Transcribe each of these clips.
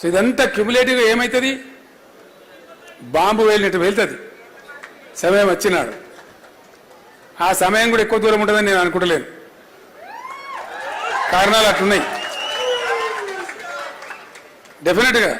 So ఇదంతా క్యుములేటివ్గా ఏమవుతుంది bomb వెళ్ళినట్టు వెళ్తుంది. సమయం వచ్చినాడు. ఆ సమయం కూడా ఎక్కువ దూరం ఉంటుందని నేను అనుకుంటలేను. కారణాలు అట్లున్నాయి. డెఫినెట్గా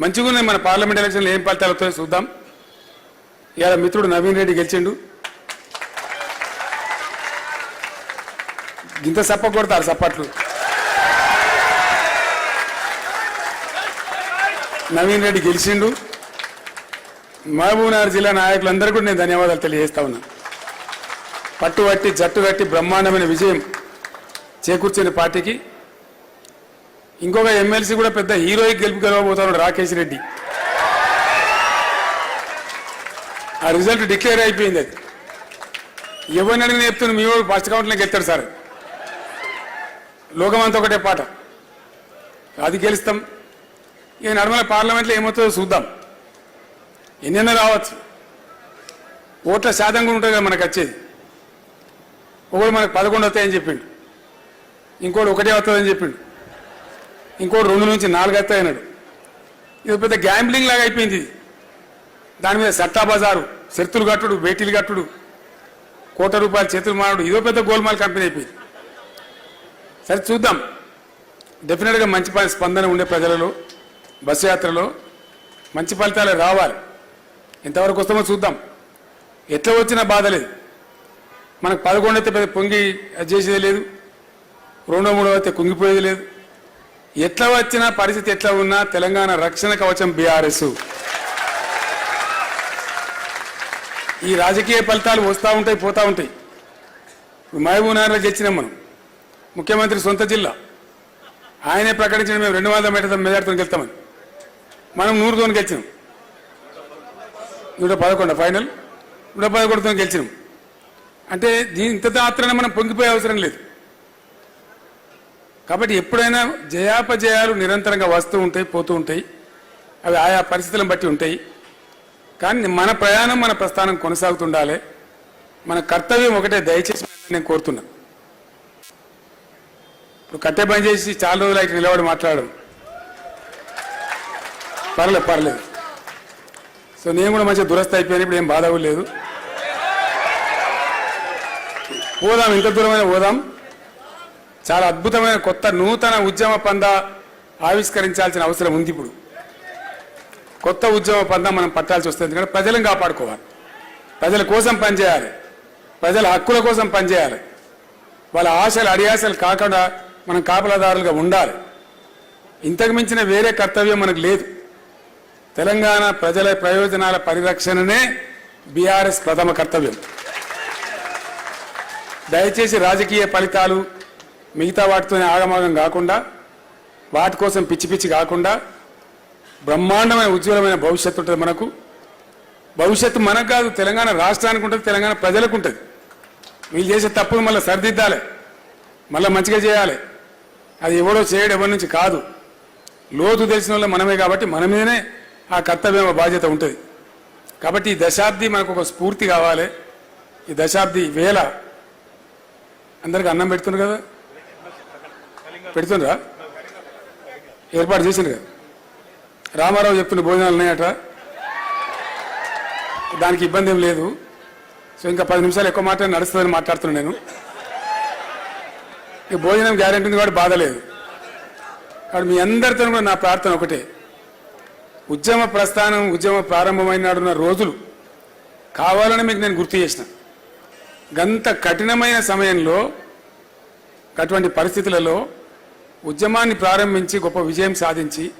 మంచిగా ఉన్నాయి మన పార్లమెంట్ ఎలక్షన్లు ఏం ఫలితాలు వస్తాయో చూద్దాం. ఇవాళ మిత్రుడు నవీన్ రెడ్డి గెలిచిండు. ఇంత సప్ప కొడతారు సప్పట్లు. నవీన్ రెడ్డి గెలిచిండు. మహబూబ్నగర్ జిల్లా నాయకులందరూ కూడా నేను ధన్యవాదాలు తెలియజేస్తా ఉన్నా. పట్టు పట్టి జట్టు కట్టి బ్రహ్మాండమైన విజయం చేకూర్చిన పార్టీకి. ఇంకొక ఎమ్మెల్సీ కూడా పెద్ద హీరోయిక్ గెలుపు గెలవబోతున్నాడు రాకేష్ రెడ్డి. ఆ రిజల్ట్ డిక్లేర్ అయిపోయింది అది. ఎవరిని అడిగిన చెప్తున్నా మీ వాడు ఫస్ట్ కౌంట్లో గెలుతాడు సార్. లోకమంతా ఒకటే పాట. అది గెలుస్తాం. ఇక నడుమల పార్లమెంట్లో ఏమవుతుందో చూద్దాం. ఎన్నెన్నో రావచ్చు. ఓట్ల శాతం కూడా ఉంటుంది కదా మనకు వచ్చేది. ఒకడు మనకు పదకొండు వస్తాయని చెప్పిండు. ఇంకోటి ఒకటే వస్తుందని చెప్పిండు. ఇంకోటి రెండు నుంచి నాలుగు వస్తాయి అన్నాడు ఇది పెద్ద గ్యాంబ్లింగ్ లాగా అయిపోయింది ఇది. దాని మీద సట్టా బజారు శర్తులు కట్టుడు బేటీలు కట్టుడు కోట రూపాయలు చేతులు మారడు ఇదో పెద్ద గోల్మాల్ కంపెనీ అయిపోయింది. సరే చూద్దాం. డెఫినెట్గా మంచి స్పందన ఉండే ప్రజలలో బస్సు యాత్రలో మంచి ఫలితాలు రావాలి. ఎంతవరకు వస్తామో చూద్దాం. ఎట్లా వచ్చినా బాధ లేదు. మనకు పదకొండు అయితే పెద్ద పొంగి అది చేసేది లేదు. రెండో మూడో అయితే కుంగిపోయేది లేదు. ఎట్లా వచ్చినా పరిస్థితి ఎట్లా ఉన్నా తెలంగాణ రక్షణ కవచం బీఆర్ఎస్. ఈ రాజకీయ ఫలితాలు వస్తూ ఉంటాయి పోతూ ఉంటాయి. ఇప్పుడు మహబూబ్ నగర్లో గెలిచినాం మనం. ముఖ్యమంత్రి సొంత జిల్లా. ఆయనే ప్రకటించిన మేము రెండు వందల మీటర్ల మెజార్టీతో గెలుస్తామని మనం నూరుతో గెలిచినాం. నూట పదకొండు ఫైనల్. నూట పదకొండుతో గెలిచినాం. అంటే దీని ఇంత మాత్రాన మనం పొంగిపోయే అవసరం లేదు. కాబట్టి ఎప్పుడైనా జయాపజయాలు నిరంతరంగా వస్తూ ఉంటాయి పోతూ ఉంటాయి. అవి ఆయా పరిస్థితులను బట్టి ఉంటాయి. కానీ మన ప్రయాణం మన ప్రస్థానం కొనసాగుతుండాలి. మన కర్తవ్యం ఒకటే దయచేసి నేను కోరుతున్నా. ఇప్పుడు కట్టె పనిచేసి చేసి చాలా రోజులు అయితే నిలబడి మాట్లాడడం. పర్లేదు పర్లేదు. సో నేను కూడా మంచిగా దురస్థ అయిపోయాను ఇప్పుడు ఏం బాధ లేదు. పోదాం ఇంత దూరమైన పోదాం. చాలా అద్భుతమైన కొత్త నూతన ఉద్యమ పంద ఆవిష్కరించాల్సిన అవసరం ఉంది ఇప్పుడు. కొత్త ఉద్యమ పంద మనం పట్టాల్సి వస్తుంది ఎందుకంటే ప్రజలను కాపాడుకోవాలి. ప్రజల కోసం పనిచేయాలి. ప్రజల హక్కుల కోసం పనిచేయాలి. వాళ్ళ ఆశలు అడియాశలు కాకుండా మనం కాపలాదారులుగా ఉండాలి. ఇంతకు మించిన వేరే కర్తవ్యం మనకు లేదు. తెలంగాణ ప్రజల ప్రయోజనాల పరిరక్షణనే బీఆర్ఎస్ ప్రథమ కర్తవ్యం. దయచేసి రాజకీయ ఫలితాలు మిగతా వాటితోనే ఆగమాగం కాకుండా వాటి కోసం పిచ్చి పిచ్చి కాకుండా బ్రహ్మాండమైన ఉజ్వలమైన భవిష్యత్తు ఉంటుంది మనకు. భవిష్యత్తు మనకు కాదు తెలంగాణ రాష్ట్రానికి ఉంటుంది తెలంగాణ ప్రజలకు ఉంటుంది. వీళ్ళు చేసే తప్పులు మళ్ళీ సరిదిద్దాలి మళ్ళీ మంచిగా చేయాలి. అది ఎవడో చేయడం ఎవరి నుంచి కాదు. లోతు తెలిసిన వాళ్ళు మనమే కాబట్టి మన మీదనే ఆ కర్తవ్యం బాధ్యత ఉంటుంది. కాబట్టి ఈ దశాబ్ది మనకు ఒక స్ఫూర్తి కావాలి. ఈ దశాబ్ది వేల అందరికి అన్నం పెడుతున్నారు కదా? పెడుతుండ్రా? ఏర్పాటు చేసిండ్రు కదా? రామారావు చెప్తున్న భోజనాలు ఉన్నాయట. దానికి ఇబ్బంది ఏం లేదు. సో ఇంకా పది నిమిషాలు ఎక్కువ మాట నడుస్తుందని మాట్లాడుతున్నాను నేను. ఈ భోజనం గ్యారెంటీ ఉంది కాబట్టి బాధ లేదు. కాబట్టి మీ అందరితో కూడా నా ప్రార్థన ఒకటే. ఉద్యమ ప్రస్థానం ఉద్యమ ప్రారంభమైనాడున్న రోజులు కావాలని మీకు నేను గుర్తు చేసిన. గంత కఠినమైన సమయంలో అటువంటి పరిస్థితులలో ఉద్యమాన్ని ప్రారంభించి గొప్ప విజయం సాధించి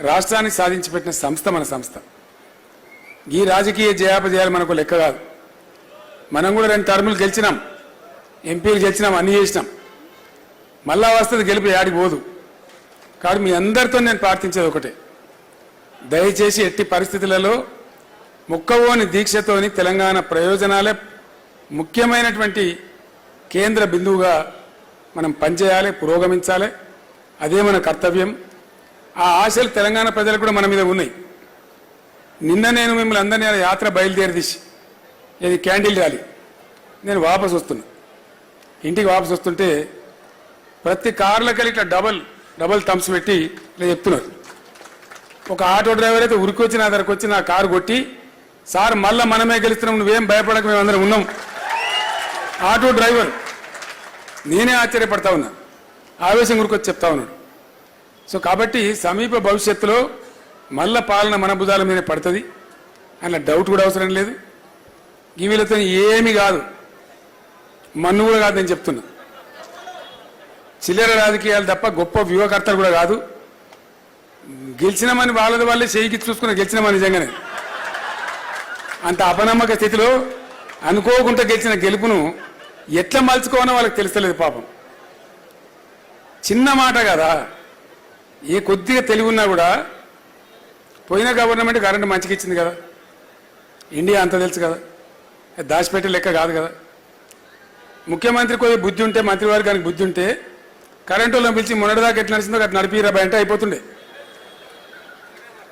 రాష్ట్రాన్ని సాధించి పెట్టిన సంస్థ మన సంస్థ. ఈ రాజకీయ జయాపజయాలు మనకు లెక్క కాదు. మనం కూడా రెండు టర్ములు గెలిచినాం. ఎంపీలు గెలిచినాం అన్ని చేసినాం. మళ్ళా వస్తుంది గెలిపి యాడికి పోదు. కాబట్టి మీ అందరితో నేను ప్రార్థించేది ఒకటే. దయచేసి ఎట్టి పరిస్థితులలో ముక్కవోని దీక్షతోని తెలంగాణ ప్రయోజనాలే ముఖ్యమైనటువంటి కేంద్ర బిందువుగా మనం పనిచేయాలి పురోగమించాలి. అదే మన కర్తవ్యం. ఆ ఆశలు తెలంగాణ ప్రజలకు కూడా మన మీద ఉన్నాయి. నిన్న నేను మిమ్మల్ని అందరినీ యాత్ర బయలుదేరిదీసి ఇది క్యాండిల్ ర్యాలీ. నేను వాపస్ వస్తున్నా. ఇంటికి వాపసు వస్తుంటే ప్రతి కార్లకి ఇట్లా డబల్ డబల్ థమ్స్ పెట్టి ఇలా చెప్తున్నారు. ఒక ఆటో డ్రైవర్ అయితే ఉరికి వచ్చి నా దగ్గరకు వచ్చి నా కారు కొట్టి సార్ మళ్ళీ మనమే గెలుస్తున్నాం నువ్వేం భయపడక మేమందరం అందరం ఉన్నాం. ఆటో డ్రైవర్ నేనే ఆశ్చర్యపడతా ఉన్నా. ఆవేశం గురికొచ్చి చెప్తా ఉన్నాడు. సో కాబట్టి సమీప భవిష్యత్తులో మళ్ళా పాలన మన భుజాల మీద పడుతుంది. అన్న డౌట్ కూడా అవసరం లేదు. వీళ్ళతో ఏమీ కాదు. మన్ను కూడా కాదు చెప్తున్నా. చిల్లర రాజకీయాలు తప్ప గొప్ప వ్యూహకర్తలు కూడా కాదు. గెలిచినామని వాళ్ళది వాళ్ళే చేయికి చూసుకుని గెలిచినామని నిజంగానే? అంత అపనమ్మక స్థితిలో అనుకోకుండా గెలిచిన గెలుపును ఎట్లా మలుచుకోవాలో వాళ్ళకి తెలుస్తలేదు పాపం. చిన్న మాట కదా. ఏ కొద్దిగా తెలివి ఉన్నా కూడా పోయిన గవర్నమెంట్ కరెంటు మంచిగా ఇచ్చింది కదా. ఇండియా అంత తెలుసు కదా. దాచిపెట్టే లెక్క కాదు కదా. ముఖ్యమంత్రి కొద్దిగా బుద్ధి ఉంటే మంత్రివర్గానికి బుద్ధి ఉంటే కరెంటు వాళ్ళని పిలిచి మొన్నటిదాకా ఎట్లా నడిచిందో అట్లా నడిపిరా అంటే అయిపోతుండే.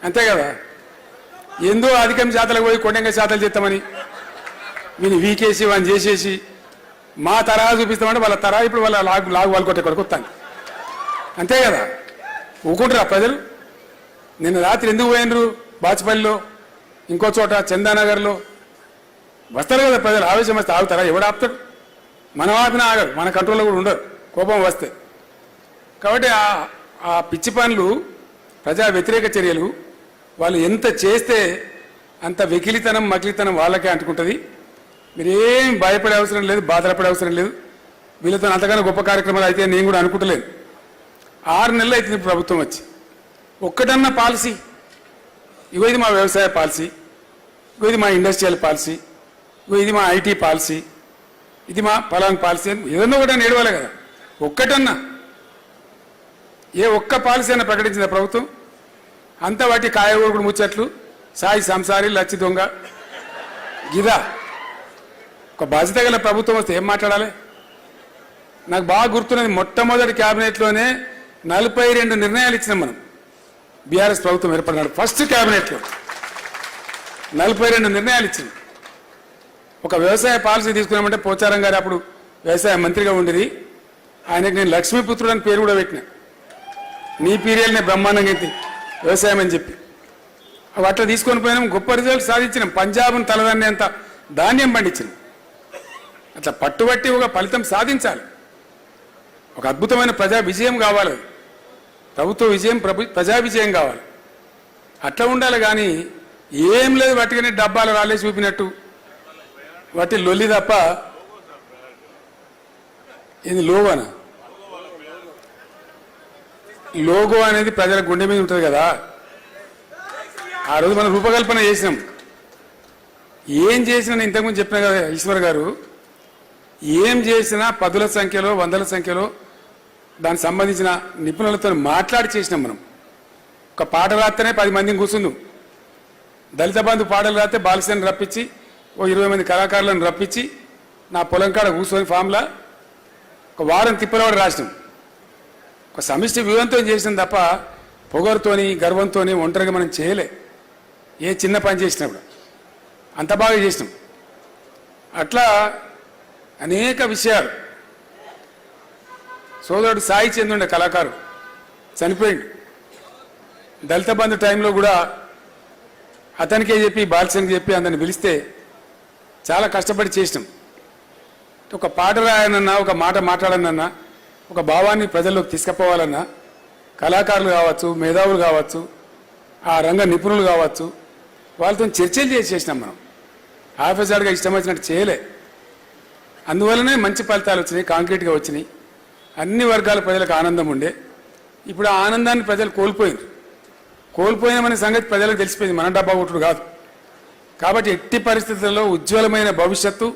అంతే కదా? ఎందో అధికం శాతలకు పోయి కొండంగ శాతలు చేస్తామని. వీని వీకేసి వాని చేసేసి మా తరహా చూపిస్తామంటే వాళ్ళ తరహా ఇప్పుడు వాళ్ళ లాగు లాగు వాళ్ళు కొట్టే కొడుకు వస్తాను అంతే కదా? ఊకుంటారా ప్రజలు? నిన్న రాత్రి ఎందుకు పోయినరు? బాచుపల్లిలో ఇంకో చోట చందానగర్లో. వస్తారు కదా ప్రజలు? ఆవేశం వస్తే ఆగుతారా? ఎవడు ఆపుతాడు? మనం ఆపినా ఆగరు మన కంట్రోల్లో కూడా ఉండరు కోపం వస్తే. కాబట్టి ఆ పిచ్చి పనులు ప్రజా వ్యతిరేక చర్యలు వాళ్ళు ఎంత చేస్తే అంత వెకిలితనం మకిలితనం వాళ్ళకే అంటుకుంటుంది. మీరేం భయపడే అవసరం లేదు బాధపడే అవసరం లేదు. వీళ్ళతో అంతగానో గొప్ప కార్యక్రమాలు అయితే నేను కూడా అనుకుంటలేదు. ఆరు నెలలు అవుతుంది ప్రభుత్వం వచ్చి. ఒక్కటన్న పాలసీ. ఇగో ఇది మా వ్యవసాయ పాలసీ. ఇగో ఇది మా ఇండస్ట్రియల్ పాలసీ. ఇగో ఇది మా ఐటీ పాలసీ. ఇది మా ఫలాన్ పాలసీ అని ఏదన్నా ఒకటి నేడవాలి కదా. ఒక్కటన్నా. ఏ ఒక్క పాలసీ అయినా ప్రకటించిందా ప్రభుత్వం? అంత వాటి కాయగూడు ముచ్చట్లు సాయి సంసారి లచ్చి దొంగ. గిదా ఒక బాధ్యత గల ప్రభుత్వం వస్తే ఏం మాట్లాడాలి? నాకు బాగా గుర్తున్నది మొట్టమొదటి క్యాబినెట్లోనే నలభై రెండు నిర్ణయాలు ఇచ్చినాం మనం. బీఆర్ఎస్ ప్రభుత్వం ఏర్పడినాడు ఫస్ట్ క్యాబినెట్లో. నలభై రెండు నిర్ణయాలు ఇచ్చింది ఒక వ్యవసాయ పాలసీ తీసుకున్నామంటే పోచారం గారు అప్పుడు వ్యవసాయ మంత్రిగా ఉండేది ఆయనకి నేను లక్ష్మీపుత్రుడు అని పేరు కూడా పెట్టిన. నీ పీరియల్నే బ్రహ్మాండంగా అయితే వ్యవసాయం అని చెప్పి. అవి అట్లా తీసుకొని పోయినాం గొప్ప రిజల్ట్ సాధించినాం. పంజాబ్ను తలదన్నేంత ధాన్యం పండించినాం. అట్లా పట్టుబట్టి ఒక ఫలితం సాధించాలి. ఒక అద్భుతమైన ప్రజా విజయం కావాలి ప్రభుత్వ విజయం ప్రభు ప్రజా విజయం కావాలి. అట్లా ఉండాలి కానీ ఏం లేదు వాటికనే డబ్బాలు రాలే చూపినట్టు. వాటి లొల్లి తప్ప ఇది లోవనా? లోగో అనేది ప్రజల గుండె మీద ఉంటుంది కదా. ఆ రోజు మనం రూపకల్పన చేసినాం. ఏం చేసినా నేను ఇంతకుముందు చెప్పిన కదా ఈశ్వర్ గారు ఏం చేసినా పదుల సంఖ్యలో వందల సంఖ్యలో దానికి సంబంధించిన నిపుణులతో మాట్లాడి చేసినాం మనం. ఒక పాట రాస్తేనే పది మందిని కూర్చుందాం దళిత బంధు పాటలు రాస్తే బాలసేన రప్పించి ఓ ఇరవై మంది కళాకారులను రప్పించి నా పొలం కాడ కూర్చొని ఫామ్లా ఒక వారం తిప్పలవాడు రాసినాం. ఒక సమిష్టి వ్యూహంతో చేసిన తప్ప పొగరుతోని గర్వంతోని ఒంటరిగా మనం చేయలే. ఏ చిన్న పని చేసినప్పుడు అంత బాగా చేసినాం. అట్లా అనేక విషయాలు. సోదరుడు సాయి చెందుండే కళాకారు చనిపోయిండు. దళిత బంధు టైంలో కూడా అతనికే చెప్పి బాలసింగ్ చెప్పి అందరిని పిలిస్తే చాలా కష్టపడి చేసినాం. ఒక పాట రాయనన్నా ఒక మాట మాట్లాడనన్నా ఒక భావాన్ని ప్రజల్లోకి తీసుకుపోవాలన్నా కళాకారులు కావచ్చు మేధావులు కావచ్చు ఆ రంగ నిపుణులు కావచ్చు వాళ్ళతో చర్చలు చేసి చేసినాం మనం. ఆఫీసర్గా ఇష్టం వచ్చినట్టు చేయలే. అందువల్లనే మంచి ఫలితాలు వచ్చినాయి కాంక్రీట్గా వచ్చినాయి. అన్ని వర్గాల ప్రజలకు ఆనందం ఉండే. ఇప్పుడు ఆ ఆనందాన్ని ప్రజలు కోల్పోయింది కోల్పోయినామనే సంగతి ప్రజలకు తెలిసిపోయింది. మన డబ్బా ఒకటి కాదు. కాబట్టి ఎట్టి పరిస్థితుల్లో ఉజ్వలమైన భవిష్యత్తు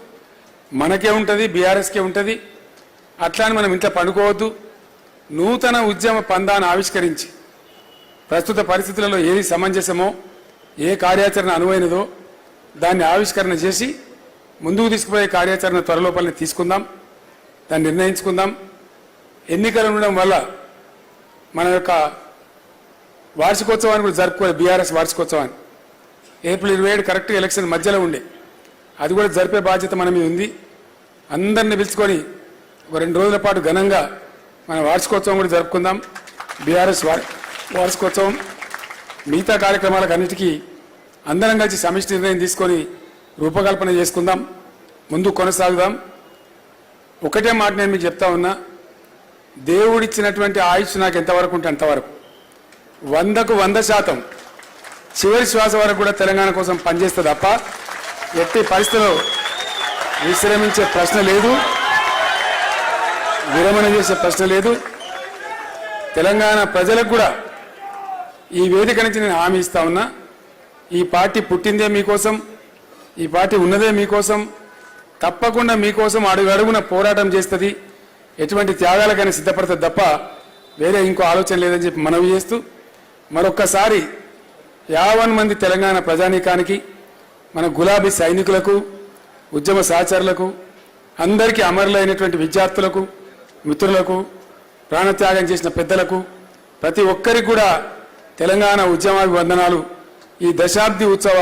మనకే ఉంటుంది బీఆర్ఎస్కే ఉంటుంది. అట్లా అని మనం ఇంట్లో పండుకోవద్దు. నూతన ఉద్యమ పందాన్ని ఆవిష్కరించి ప్రస్తుత పరిస్థితులలో ఏది సమంజసమో ఏ కార్యాచరణ అనువైనదో దాన్ని ఆవిష్కరణ చేసి ముందుకు తీసుకుపోయే కార్యాచరణ త్వరలోపలని తీసుకుందాం దాన్ని నిర్ణయించుకుందాం. ఎన్నికలు ఉండడం వల్ల మన యొక్క వార్షికోత్సవాన్ని కూడా జరుపుకోవాలి బీఆర్ఎస్ వార్షికోత్సవాన్ని. ఏప్రిల్ ఇరవై ఏడు కరెక్ట్ ఎలక్షన్ మధ్యలో ఉండే. అది కూడా జరిపే బాధ్యత మన మీద ఉంది. అందరిని పిలుచుకొని రెండు రోజుల పాటు ఘనంగా మన వార్షికోత్సవం కూడా జరుపుకుందాం. బీఆర్ఎస్ వార్ వార్షికోత్సవం. మిగతా కార్యక్రమాలకు అన్నిటికీ అందరం కలిసి సమిష్టి నిర్ణయం తీసుకొని రూపకల్పన చేసుకుందాం. ముందు కొనసాగుదాం. ఒకటే మాట నేను మీకు చెప్తా ఉన్నా. దేవుడిచ్చినటువంటి ఆయుష్ నాకు ఎంతవరకు ఉంటే అంతవరకు. వందకు వంద శాతం చివరి శ్వాస వరకు కూడా తెలంగాణ కోసం పనిచేస్తే తప్ప ఎట్టి పరిస్థితిలో విశ్రమించే ప్రశ్న లేదు. విరమణ చేసే ప్రశ్న లేదు. తెలంగాణ ప్రజలకు కూడా ఈ వేదిక నుంచి నేను హామీ ఇస్తా ఉన్నా. ఈ పార్టీ పుట్టిందే మీకోసం ఈ పార్టీ ఉన్నదే మీకోసం తప్పకుండా మీకోసం అడుగు అడుగున పోరాటం చేస్తుంది. ఎటువంటి త్యాగాలకైనా సిద్ధపడుతుంది తప్ప వేరే ఇంకో ఆలోచన లేదని చెప్పి మనవి చేస్తూ మరొక్కసారి యావన్ మంది తెలంగాణ ప్రజానీకానికి మన గులాబీ సైనికులకు ఉద్యమ సహచరులకు అందరికీ అమరులైనటువంటి విద్యార్థులకు మిత్రులకు ప్రాణత్యాగం చేసిన పెద్దలకు ప్రతి ఒక్కరికి కూడా తెలంగాణ ఉద్యమాభివందనాలు ఈ దశాబ్ది ఉత్సవ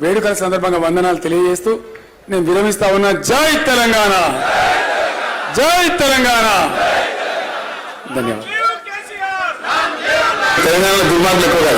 వేడుకల సందర్భంగా వందనాలు తెలియజేస్తూ నేను విరమిస్తా ఉన్నా. జై తెలంగాణ! జై తెలంగాణ! ధన్యవాదాలు. తెలంగాణలో దుర్మార్గులు